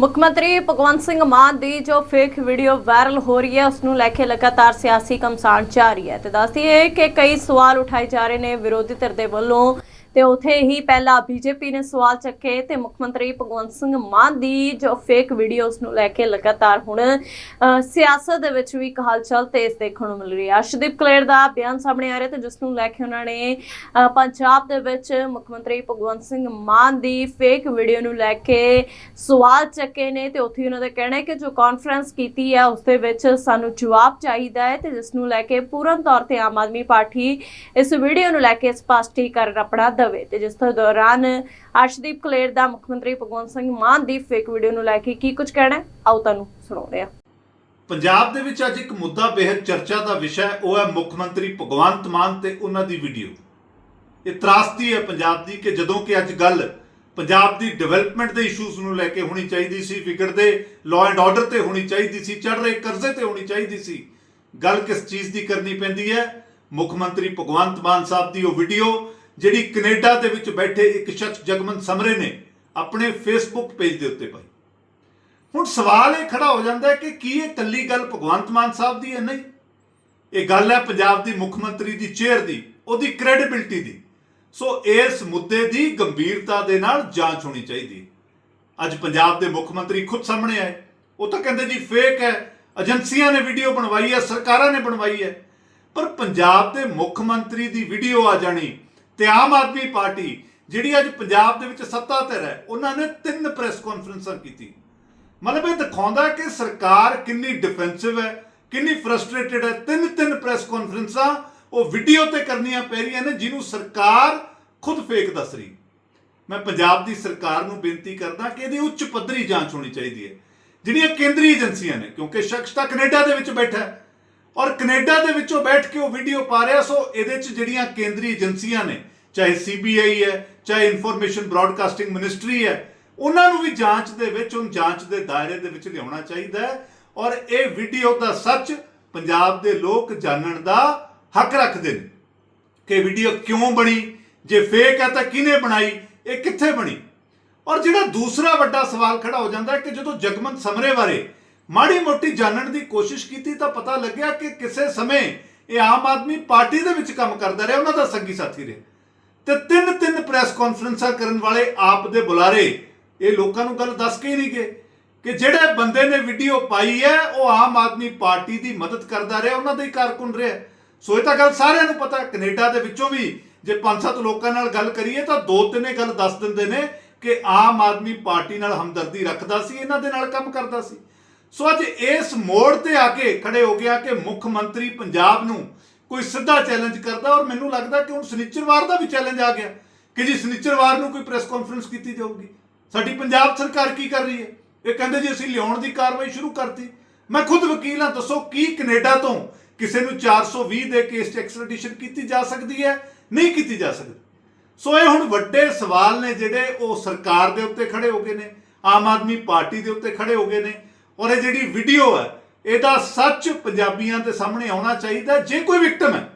ਮੁੱਖ ਮੰਤਰੀ ਭਗਵੰਤ ਸਿੰਘ ਮਾਨ ਦੀ ਜੋ ਫੇਕ ਵੀਡੀਓ ਵਾਇਰਲ ਹੋ ਰਹੀ ਹੈ ਉਸ ਨੂੰ ਲੈ ਕੇ ਲਗਾਤਾਰ ਸਿਆਸੀ ਕਮਸਾਨ ਜਾਰੀ ਹੈ। ਤੇ ਦੱਸਦੀ ਹੈ ਕਿ ਕਈ ਸਵਾਲ ਉਠਾਏ ਜਾ ਰਹੇ ਨੇ ਵਿਰੋਧੀ ਧਿਰ ਦੇ ਵੱਲੋਂ। ਤੇ ਉਥੇ ਹੀ ਪਹਿਲਾਂ ਬੀਜੇਪੀ ਨੇ ਸਵਾਲ ਚੱਕੇ ਤੇ ਮੁੱਖ ਮੰਤਰੀ ਭਗਵੰਤ ਸਿੰਘ ਮਾਨ ਦੀ ਜੋ ਫੇਕ ਵੀਡੀਓਜ਼ ਨੂੰ ਲੈ ਕੇ ਲਗਾਤਾਰ ਹੁਣ ਸਿਆਸਤ ਦੇ ਵਿੱਚ ਵੀ ਇੱਕ ਹਲਚਲ ਤੇਜ਼ ਦੇਖਣ ਨੂੰ ਮਿਲ ਰਹੀ ਹੈ। ਅਰਸ਼ਦੀਪ ਕਲੇਰ ਦਾ ਬਿਆਨ ਸਾਹਮਣੇ ਆ ਰਿਹਾ ਤੇ ਜਿਸ ਨੂੰ ਲੈ ਕੇ ਉਹਨਾਂ ਨੇ ਪੰਜਾਬ ਦੇ ਵਿੱਚ ਮੁੱਖ ਮੰਤਰੀ ਭਗਵੰਤ ਸਿੰਘ ਮਾਨ ਦੀ ਫੇਕ ਵੀਡੀਓ ਨੂੰ ਲੈ ਕੇ ਸਵਾਲ ਚੱਕੇ ਨੇ ਤੇ ਉੱਥੇ ਹੀ ਉਹਨਾਂ ਦਾ ਕਹਿਣਾ ਹੈ ਕਿ ਜੋ ਕਾਨਫਰੰਸ ਕੀਤੀ ਹੈ ਉਸ ਦੇ ਵਿੱਚ ਸਾਨੂੰ ਜਵਾਬ ਚਾਹੀਦਾ ਹੈ ਤੇ ਜਿਸ ਨੂੰ ਲੈ ਕੇ ਪੂਰਨ ਤੌਰ ਤੇ ਆਮ ਆਦਮੀ ਪਾਰਟੀ ਇਸ ਵੀਡੀਓ ਨੂੰ ਲੈ ਕੇ ਸਪਸ਼ਟੀਕਰਨ ਆਪਣਾ ਦਵੇ। ਤੇ ਜਿਸ ਦੌਰਾਨ ਅਰਸ਼ਦੀਪ ਕਲੇਰ ਦਾ ਮੁੱਖ ਮੰਤਰੀ ਭਗਵੰਤ ਸਿੰਘ ਮਾਨ ਦੀ ਫੇਕ ਵੀਡੀਓ ਨੂੰ ਲੈ ਕੇ ਕੀ ਕੁਝ ਕਹਿਣਾ ਆਓ ਤੁਹਾਨੂੰ ਸੁਣਾਉਂਦੇ ਹਾਂ। ਪੰਜਾਬ ਦੇ ਵਿੱਚ ਅੱਜ ਇੱਕ ਮੁੱਦਾ ਬੇहद ਚਰਚਾ ਦਾ ਵਿਸ਼ਾ ਹੈ, ਉਹ ਹੈ ਮੁੱਖ ਮੰਤਰੀ ਭਗਵੰਤ ਮਾਨ ਤੇ ਉਹਨਾਂ ਦੀ ਵੀਡੀਓ ਇਹ ਤਰਾਸਦੀ ਹੈ ਪੰਜਾਬ ਦੀ ਕਿ ਜਦੋਂ ਕਿ ਅੱਜ ਗੱਲ ਪੰਜਾਬ ਦੀ ਡਿਵੈਲਪਮੈਂਟ ਦੇ ਇਸ਼ੂਜ਼ ਨੂੰ ਲੈ ਕੇ ਹੋਣੀ ਚਾਹੀਦੀ ਸੀ ਵਿਗੜਦੇ ਲਾਅ ਐਂਡ ਆਰਡਰ ਤੇ ਹੋਣੀ ਚਾਹੀਦੀ ਸੀ ਚੜ ਰਹੇ ਕਰਜ਼ੇ ਤੇ ਹੋਣੀ ਚਾਹੀਦੀ ਸੀ। ਗੱਲ ਕਿਸ ਚੀਜ਼ ਦੀ ਕਰਨੀ ਪੈਂਦੀ ਹੈ? ਮੁੱਖ ਮੰਤਰੀ ਭਗਵੰਤ ਮਾਨ ਸਾਹਿਬ ਦੀ ਉਹ ਵੀਡੀਓ ਜਿਹੜੀ ਕੈਨੇਡਾ ਦੇ ਵਿੱਚ ਬੈਠੇ ਇੱਕ ਸ਼ਖਸ ਜਗਮਨ ਸਮਰੇ ਨੇ ਆਪਣੇ ਫੇਸਬੁੱਕ ਪੇਜ ਦੇ ਉੱਤੇ ਪਾਈ। ਹੁਣ ਸਵਾਲ ਇਹ ਖੜਾ ਹੋ ਜਾਂਦਾ ਹੈ ਕਿ ਕੀ ਇਹ ਕੱਲੀ ਗੱਲ ਭਗਵੰਤ ਮਾਨ ਸਾਹਿਬ ਦੀ ਹੈ? ਨਹੀਂ। ਇਹ ਗੱਲ ਹੈ ਪੰਜਾਬ ਦੀ ਮੁੱਖ ਮੰਤਰੀ ਦੀ ਚੇਅਰ ਦੀ, ਉਹਦੀ ਕ੍ਰੈਡੀਬਿਲਟੀ ਦੀ। ਸੋ ਇਸ ਮੁੱਦੇ ਦੀ ਗੰਭੀਰਤਾ ਦੇ ਨਾਲ ਜਾਂਚ ਹੋਣੀ ਚਾਹੀਦੀ ਅੱਜ ਪੰਜਾਬ ਦੇ ਮੁੱਖ ਮੰਤਰੀ ਖੁਦ ਸਾਹਮਣੇ ਆਏ। ਉਹ ਤਾਂ ਕਹਿੰਦੇ ਜੀ ਫੇਕ ਹੈ। ਏਜੰਸੀਆਂ ਨੇ ਵੀਡੀਓ ਬਣਵਾਈ ਹੈ, ਸਰਕਾਰਾਂ ਨੇ ਬਣਵਾਈ ਹੈ। ਪਰ ਪੰਜਾਬ ਦੇ ਮੁੱਖ ਮੰਤਰੀ ਦੀ ਵੀਡੀਓ ਆ ਜਾਣੀ ਤੇ ਆਮ ਆਦਮੀ ਪਾਰਟੀ, ਜਿਹੜੀ ਅੱਜ ਪੰਜਾਬ ਦੇ ਵਿੱਚ ਸੱਤਾ ਤੇ ਹੈ ਉਹਨਾਂ ਨੇ ਤਿੰਨ ਪ੍ਰੈਸ ਕਾਨਫਰੰਸਾਂ ਕੀਤੀ। ਮਤਲਬ ਇਹ ਦਿਖਾਉਂਦਾ ਕਿ ਸਰਕਾਰ ਕਿੰਨੀ ਡਿਫੈਂਸਿਵ ਹੈ, ਕਿੰਨੀ ਫਰਸਟ੍ਰੇਟਡ ਹੈ। ਤਿੰਨ ਤਿੰਨ ਪ੍ਰੈਸ ਕਾਨਫਰੰਸਾਂ ਉਹ ਵੀਡੀਓ ਤੇ ਕਰਨੀਆਂ ਪੈ ਰਹੀਆਂ ਨੇ, ਜਿਹਨੂੰ ਸਰਕਾਰ ਖੁਦ ਫੇਕ ਦੱਸ ਰਹੀ। ਮੈਂ ਪੰਜਾਬ ਦੀ ਸਰਕਾਰ ਨੂੰ ਬੇਨਤੀ ਕਰਦਾ ਕਿ ਇਹਦੀ ਉੱਚ ਪੱਧਰੀ ਜਾਂਚ ਹੋਣੀ ਚਾਹੀਦੀ ਹੈ। ਜਿਹੜੀਆਂ ਕੇਂਦਰੀ ਏਜੰਸੀਆਂ ਨੇ, ਕਿਉਂਕਿ ਸ਼ਖਸ ਤਾਂ ਕੈਨੇਡਾ ਦੇ ਵਿੱਚ ਬੈਠਾ ਹੈ। ਔਰ ਕੈਨੇਡਾ ਦੇ ਵਿੱਚੋਂ ਬੈਠ ਕੇ ਉਹ ਵੀਡੀਓ ਪਾ ਰਿਹਾ, ਸੋ ਇਹਦੇ 'ਚ ਜਿਹੜੀਆਂ ਕੇਂਦਰੀ ਏਜੰਸੀਆਂ ਨੇ ਚਾਹੇ ਸੀਬੀਆਈ ਹੈ, ਚਾਹੇ ਇਨਫੋਰਮੇਸ਼ਨ ਬ੍ਰਾਡਕਾਸਟਿੰਗ ਮਿਨਿਸਟਰੀ ਹੈ, ਉਹਨਾਂ ਨੂੰ ਵੀ ਜਾਂਚ ਦੇ ਵਿੱਚ ਉਹ ਜਾਂਚ ਦੇ ਦਾਇਰੇ ਦੇ ਵਿੱਚ ਲਿਆਉਣਾ ਚਾਹੀਦਾ ਹੈ। ਔਰ ਇਹ ਵੀਡੀਓ ਦਾ ਸੱਚ ਪੰਜਾਬ ਦੇ ਲੋਕ ਜਾਣਨ ਦਾ ਹੱਕ ਰੱਖਦੇ ਨੇ ਕਿ ਵੀਡੀਓ ਕਿਉਂ ਬਣੀ, ਜੇ ਫੇਕ ਹੈ ਤਾਂ ਕਿਹਨੇ ਬਣਾਈ, ਇਹ ਕਿੱਥੇ ਬਣੀ? ਔਰ ਜਿਹੜਾ ਦੂਸਰਾ ਵੱਡਾ ਸਵਾਲ ਖੜਾ ਹੋ ਜਾਂਦਾ ਹੈ ਕਿ ਜਦੋਂ ਜਗਮਨ ਸਮਰੇ ਬਾਰੇ ਮਾੜੀ ਮੋਟੀ ਜਾਣਨ ਦੀ ਕੋਸ਼ਿਸ਼ ਕੀਤੀ ਤਾਂ ਪਤਾ ਲੱਗਿਆ ਕਿ ਕਿਸੇ ਸਮੇਂ ਇਹ ਆਮ ਆਦਮੀ ਪਾਰਟੀ ਦੇ ਵਿੱਚ ਕੰਮ ਕਰਦਾ ਰਿਹਾ, ਉਹਨਾਂ ਦਾ ਸੰਗੀ ਸਾਥੀ ਰਿਹਾ। ਤੇ ਤਿੰਨ ਤਿੰਨ ਪ੍ਰੈਸ ਕਾਨਫਰੰਸਾਂ ਕਰਨ ਵਾਲੇ ਆਪ ਦੇ ਬੁਲਾਰੇ, ਇਹ ਲੋਕਾਂ ਨੂੰ ਗੱਲ ਦੱਸ ਕੇ ਹੀ ਨਹੀਂ ਗਏ ਕਿ ਜਿਹੜੇ ਬੰਦੇ ਨੇ ਵੀਡੀਓ ਪਾਈ ਹੈ, ਉਹ ਆਮ ਆਦਮੀ ਪਾਰਟੀ ਦੀ ਮਦਦ ਕਰਦਾ ਰਿਹਾ, ਉਹਨਾਂ ਦਾ ਹੀ ਕਾਰਕੁਨ ਰਿਹਾ। ਸੋ ਇਹ ਤਾਂ ਗੱਲ ਸਾਰਿਆਂ ਨੂੰ ਪਤਾ ਹੈ ਕੈਨੇਡਾ ਦੇ ਵਿੱਚੋਂ ਵੀ ਜੇ ਪੰਜ ਸੱਤ ਲੋਕਾਂ ਨਾਲ ਗੱਲ ਕਰੀਏ ਤਾਂ ਦੋ ਤਿੰਨ ਇਹ ਗੱਲ ਦੱਸ ਦਿੰਦੇ ਨੇ ਕਿ ਆਮ ਆਦਮੀ ਪਾਰਟੀ ਨਾਲ ਹਮਦਰਦੀ ਰੱਖਦਾ ਸੀ, ਇਹਨਾਂ ਦੇ ਨਾਲ ਕੰਮ ਕਰਦਾ ਸੀ। ਸੋ ਅੱਜ ਇਸ ਮੋੜ ਤੇ ਆ ਕੇ ਖੜੇ ਹੋ ਗਿਆ ਕਿ ਮੁੱਖ ਮੰਤਰੀ ਪੰਜਾਬ ਨੂੰ ਕੋਈ ਸਿੱਧਾ ਚੈਲੰਜ ਕਰਦਾ ਔਰ ਮੈਨੂੰ ਲੱਗਦਾ ਕਿ ਹੁਣ ਸਨਿਚਰਵਾਰ ਦਾ ਵੀ ਚੈਲੰਜ ਆ ਗਿਆ ਕਿ ਜੀ ਸਨਿਚਰਵਾਰ ਨੂੰ ਕੋਈ ਪ੍ਰੈਸ ਕਾਨਫਰੰਸ ਕੀਤੀ ਜਾਊਗੀ। ਸਾਡੀ ਪੰਜਾਬ ਸਰਕਾਰ ਕੀ ਕਰ ਰਹੀ ਹੈ? ਇਹ ਕਹਿੰਦੇ ਜੀ ਅਸੀਂ ਲਿਆਉਣ ਦੀ ਕਾਰਵਾਈ ਸ਼ੁਰੂ ਕਰਤੀ। ਮੈਂ ਖੁਦ ਵਕੀਲ ਹਾਂ, ਦੱਸੋ ਕੀ ਕੈਨੇਡਾ ਤੋਂ ਕਿਸੇ ਨੂੰ 420 ਦੇ ਕੇਸ 'ਚ ਐਕਸਟ੍ਰੈਡੀਸ਼ਨ ਕੀਤੀ ਜਾ ਸਕਦੀ ਹੈ? ਨਹੀਂ ਕੀਤੀ ਜਾ ਸਕਦੀ। ਸੋ ਇਹ ਹੁਣ ਵੱਡੇ ਸਵਾਲ ਨੇ ਜਿਹੜੇ ਉਹ ਸਰਕਾਰ ਦੇ ਉੱਤੇ ਖੜੇ ਹੋ ਗਏ ਨੇ, ਆਮ ਆਦਮੀ ਪਾਰਟੀ ਦੇ ਉੱਤੇ ਖੜੇ ਹੋ ਗਏ ਨੇ ਔਰ ਇਹ ਜਿਹੜੀ ਵੀਡੀਓ ਹੈ ਇਹਦਾ ਸੱਚ ਪੰਜਾਬੀਆਂ ਦੇ ਸਾਹਮਣੇ ਆਉਣਾ ਚਾਹੀਦਾ, ਜੇ ਕੋਈ ਵਿਕਟਮ ਹੈ,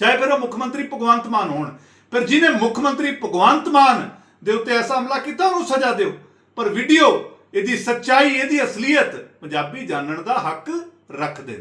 ਚਾਹੇ ਫਿਰ ਉਹ ਮੁੱਖ ਮੰਤਰੀ ਭਗਵੰਤ ਮਾਨ ਹੋਣ ਪਰ ਜਿਹਨੇ ਮੁੱਖ ਮੰਤਰੀ ਭਗਵੰਤ ਮਾਨ ਦੇ ਉੱਤੇ ਐਸਾ ਹਮਲਾ ਕੀਤਾ, ਉਹਨੂੰ ਸਜ਼ਾ ਦਿਓ। ਪਰ ਵੀਡੀਓ ਇਹਦੀ ਸੱਚਾਈ, ਇਹਦੀ ਅਸਲੀਅਤ ਪੰਜਾਬੀ ਜਾਣਨ ਦਾ ਹੱਕ ਰੱਖਦੇ ਨੇ